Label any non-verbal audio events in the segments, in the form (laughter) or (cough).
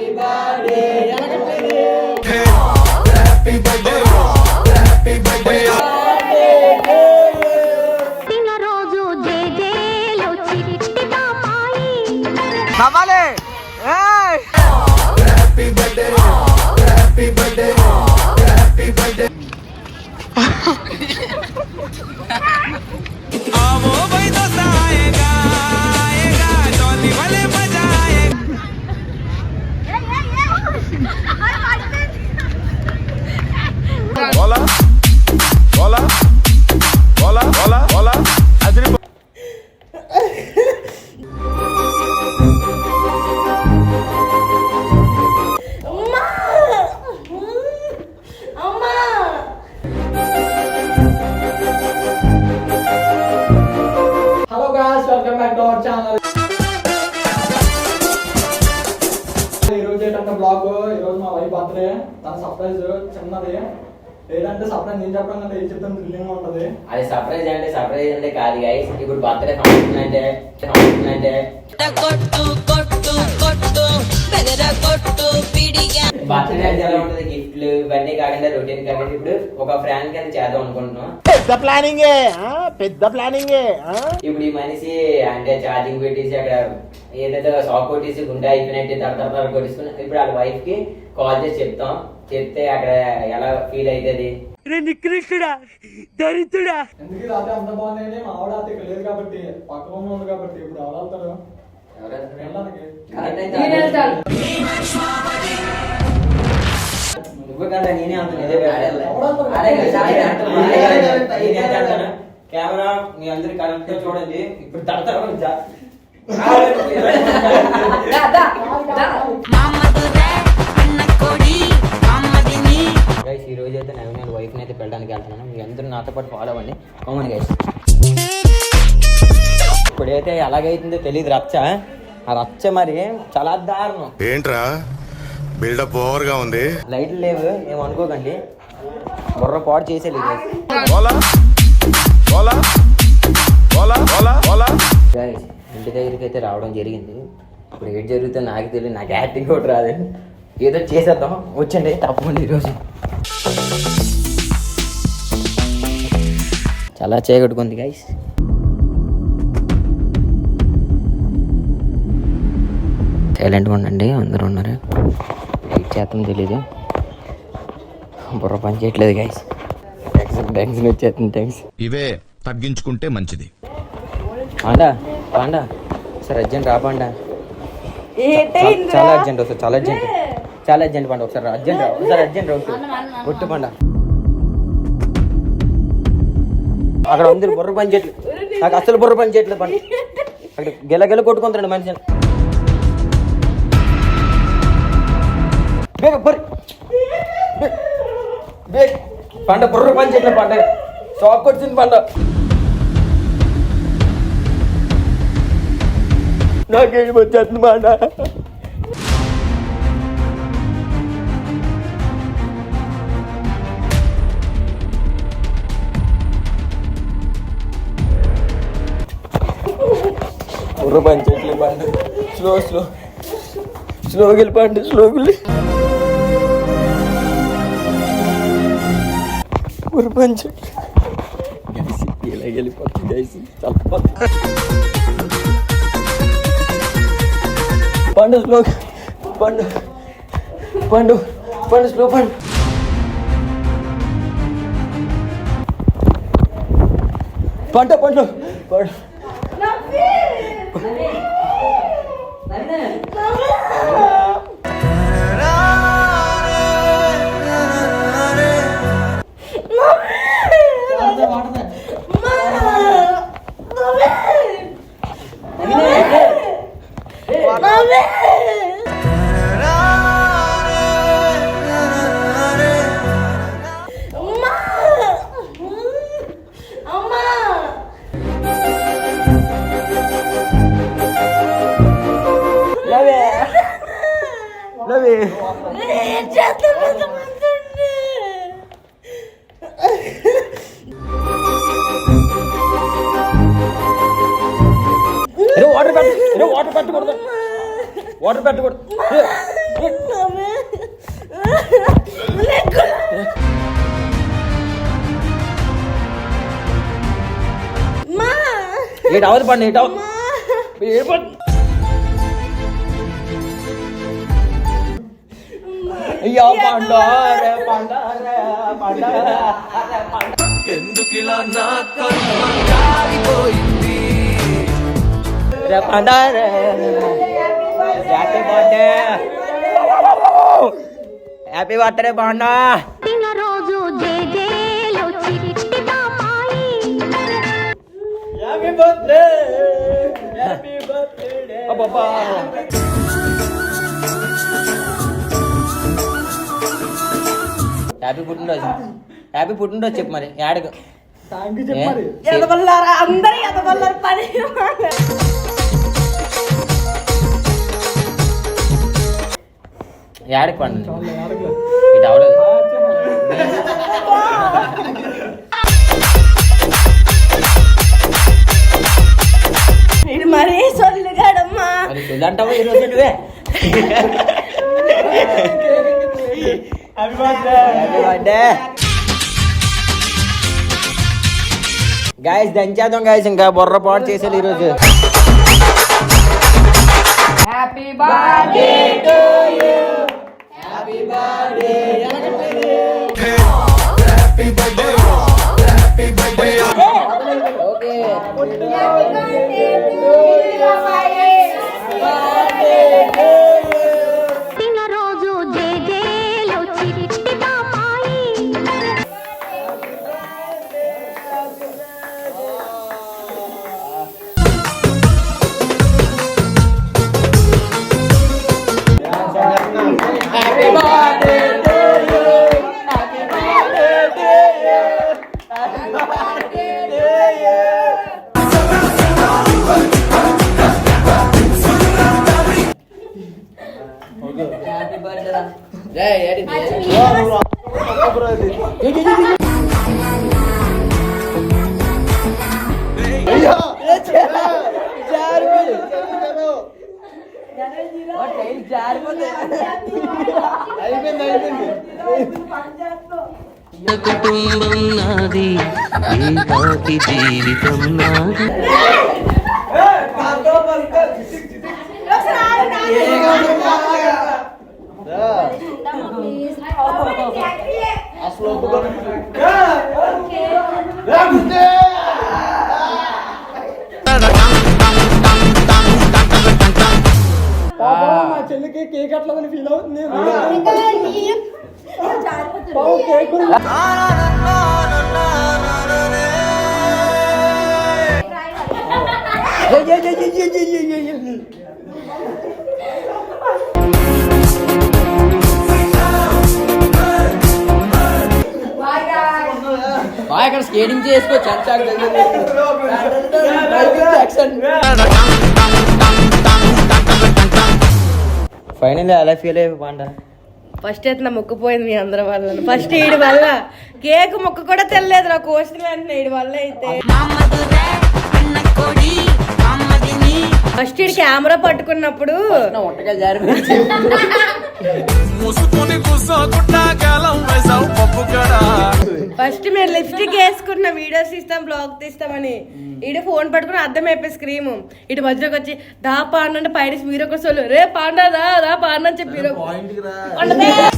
రోజు సర్ప్రైజ్ చిన్నది. ఏంటంటే సర్ప్రైజ్ నేను చెప్పడం కంటే ఏం చెప్తాను థ్రిల్లింగ్ ఉంటది. అది సర్ప్రైజ్ అంటే సర్ప్రైజ్ అంటే కాదు గైస్ ఇప్పుడు బర్త్డే ఫంక్షన్ అంటే ఫంక్షన్ అంటే. బర్త్డే అంటే ఎలా ఉంటుంది? గిఫ్ట్లు ఇవన్నీ కాకుండా రొటీన్ కాకుండా ఇప్పుడు ఒక ఫ్రాంక్ అని చేద్దాం అనుకుంటున్నాం. పెద్ద ప్లానింగే ఆ? పెద్ద ప్లానింగే ఆ? ఇప్పుడు ఈ మనిషి అంటే ఛార్జింగ్ పెట్టేసి అక్కడ ఏదైతే షాక్ కొట్టేసి గుండె అయిపోయినట్టు తర తర తర కొట్టేసుకుని ఇప్పుడు వాళ్ళ వైఫ్కి కాల్ చేసి చెప్తాం. చెప్తే అక్కడ ఎలా ఫీల్ అవుతుంది? ఎందుకు ఇది రాత్రి అంత బాగుంది మా ఆవిడ ఇక్కడ లేదు కాబట్టి పక్కన ఉన్న ఉంది కాబట్టి ఇప్పుడు ఎవరు వెళ్తారు. వెళ్ళడానికి నువ్వు కదా నేనే నేనే నేనే అంటున్నా. కెమెరా మీ అందరు కరెక్ట్ చూడండి. ఇప్పుడు తడతారు ఈ రోజు అయితే నేను నేను వైఫ్ అయితే వెళ్ళడానికి వెళ్తున్నాను. మీ అందరూ నాతో పాటు ఫాలో అవ్వండి. కామన్ గైస్ ఇప్పుడైతే ఎలాగైతుందో తెలియదు రచ్చ. ఆ రచ్చ మరి చాలా దారుణం. ఏంట్రా? బిల్డప్ ఓవర్గా ఉంది. లైట్లు లేవు ఏమనుకోకండి బుర్ర పాడు చేసేది ఇంటి దగ్గరికి అయితే రావడం జరిగింది. ఇప్పుడు ఏం జరుగుతుందో నాకు తెలియదు నాకు యాక్టింగ్ కూడా రాదు. ఏదో చేసేద్దాం. వచ్చండి తప్పకుండా ఈరోజు. చాలా చేయగట్టుకుంది గైస్ సైలెంట్గా ఉండండి అందరూ ఉన్నారు? లైట్ చేస్తాం తెలీదు. బుర్ర పని చేయట్లేదు గైస్ టెన్షన్ వచ్చేస్తుంది థ్యాంక్స్ ఇవే తగ్గించుకుంటే మంచిది. Panda Panda. సార్ అర్జెంట్ రా పాండా? చాలా అర్జెంట్ వస్తుంది చాలా అర్జెంట్ చాలా అర్జెంట్ పండు ఒకసారి అర్జెంట్ రా ఒకసారి అర్జెంట్ రా కొట్టు పండ. అక్కడ ఉంది బుర్ర పని చేయట్లేదు నాకు అసలు బుర్ర పని చేయట్లేదు పని. అక్కడ గెల గెల కొట్టుకుంటాడు మనిషిని. బేగ బుర్ర. పండ బుర్ర పని చేయట్లేదు పండ. షాక్ వచ్చింది పండ. నాకేం వచ్చేస్తుంది పండ బుర్ర పని చేయట్లేదు పండు స్లో స్లో స్లోగా వెళ్ళిపోండి స్లోగా వెళ్ళి బుర్ర పని చేయట్లేదు గైసి ఇలా వెళ్ళిపోతుంది గైసి చాలా పండు స్లో పండు పండు పండు స్లో పండు పంట పండు పండు Efendim? Baba. పెట్ట వాటర్ పెట్టకూడదు వాటర్ పెట్టకూడదు ఏడు అవదు పండి ఏడు అయ్యా పండారే పండారే పండారే ఎందుకు ఇలా నా కర్మ జారిపోయింది? Happy birthday happy birthday happy birthday happy birthday. Happy పుట్టినరోజు హ్యాపీ పుట్టినరోజు చెప్పు మరి. యాడకు అందరు పని. యాడకు పండు ఇటు అవలేదు ఇది మరీ సొల్లుగాడమ్మా మరి చూడంటావు ఈరోజు నువ్వే happy birthday happy birthday guys దంచేద్దాం guys ఇంకా బుర్ర పాటు చేసేది ఈరోజు రోజు కుటుంబం నాది ఏకాకి జీవితం నాది. చెల్లికి కేక్ అట్లని ఫీల్ అవుతుంది పావు కేక్ ఉంది. బాగా ఇక్కడ స్కేటింగ్ చేసుకో చర్చాకు ఫైనల్ అలా ఫీల్ అయిపో పాండ ఫస్ట్ అయితే నా మొక్కపోయింది మీ అందరి వల్ల? ఫస్ట్ ఈడి వల్ల? కేక్ మొక్క కూడా తెల్లలేదు నా కోసిన వెంటనే ఈడి వల్ల అయితే. ఫస్ట్ ఈడి కెమెరా పట్టుకున్నప్పుడు ఫస్ట్ మీరు లిప్స్టిక్ వేసుకున్న వీడియోస్ తీస్తాం బ్లాగ్ తీస్తామని. ఈడు ఫోన్ పట్టుకుని అర్థం అయిపోయి స్క్రీమ్. ఇటు మధ్యలోకి వచ్చి దా పాండంటే పైన మీరు ఒక సోలు రే పాండా రా రా పాండ అని చెప్పి.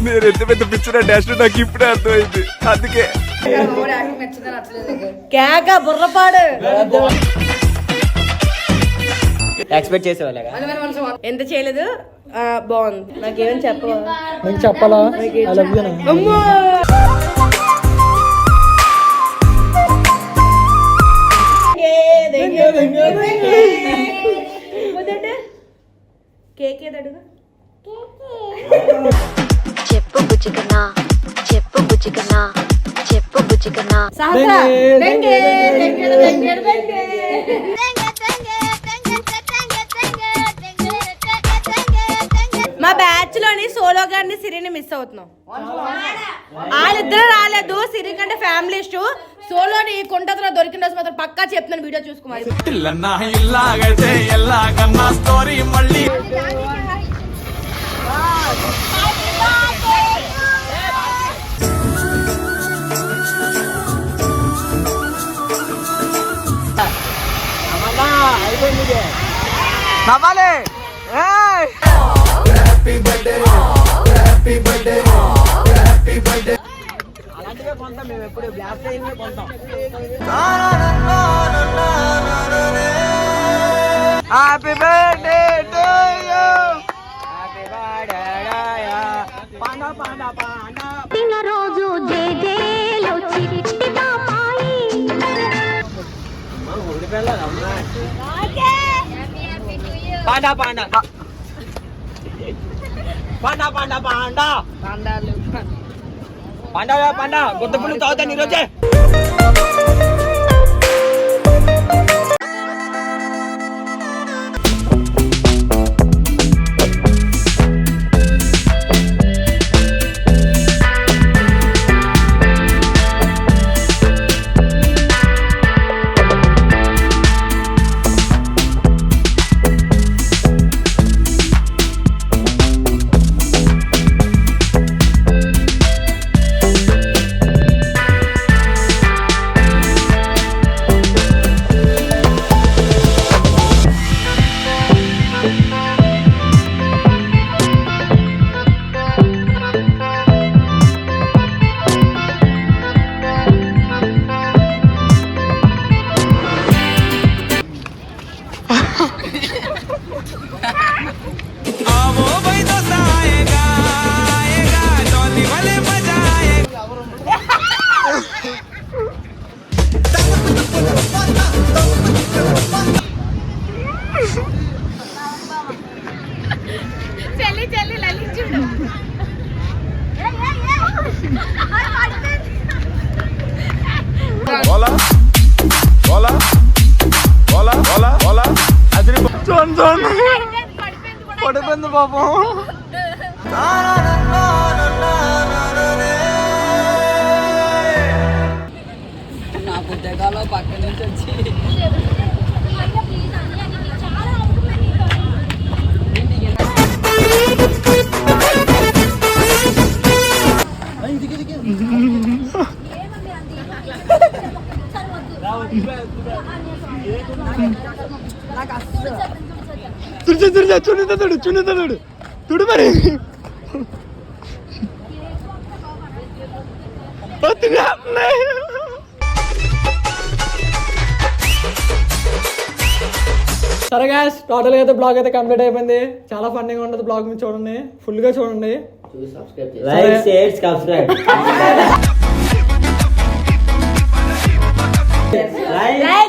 మీరు ఎంత పెద్ద పిక్చర్ డాష్ నాకు ఇప్పుడే అర్థమైంది. అందుకే. కేక బుర్రపాడు. ఎక్స్పెక్ట్ చేసేవాళ్ళగా? ఎంత చేయలేదు? ఆ, బాగుంది. నాకేమని చెప్పవా? నీకు చెప్పాలా కేక్ ఏది అడుగు? చెప్పు బుజ్జికన్నా చెప్పు బుజ్జికన్నా చెప్పు బుజ్జికన్నా. మా బ్యాచ్లోని సోలో గారిని సిరిని మిస్ అవుతున్నాం. వాళ్ళిద్దరు రాలేదు. సిరి కంటే ఫ్యామిలీ సోలోని కుంటలో దొరికిన రోజు మాత్రం పక్కా చెప్తున్నాను వీడియో చూసుకోమని. ఇల్లన్నా ఇల్లాగైతే ఎల్లాగన్నా స్టోరీ మళ్ళీ కొంటాం మేము ఎప్పుడు బ్లాక్ అయినవే కొంటాం happy birthday to you Panda Panda Panda పుట్టినరోజు జేజేలో చిట్టి పాపాయి Panda Panda Panda Panda Panda Panda Panda గుడ్డ తాగుతాను ఈరోజే. చెల్లి చెల్లి లలించుడు బోలా బోలా బోలా బోలా బోలా అది చూడండి చూడండి పడిపోయింది పాపం తుడిచే తుడిచే చున్నీతో తుడు చున్నీతో తుడు తుడు మరి సరే గాయస్ టోటల్గా అయితే బ్లాగ్ అయితే కంప్లీట్ అయిపోయింది. చాలా ఫన్నీగా ఉంటుంది బ్లాగ్ మీరు చూడండి. ఫుల్గా చూడండి. చూసి subscribe like, share subscribe. (laughs) Like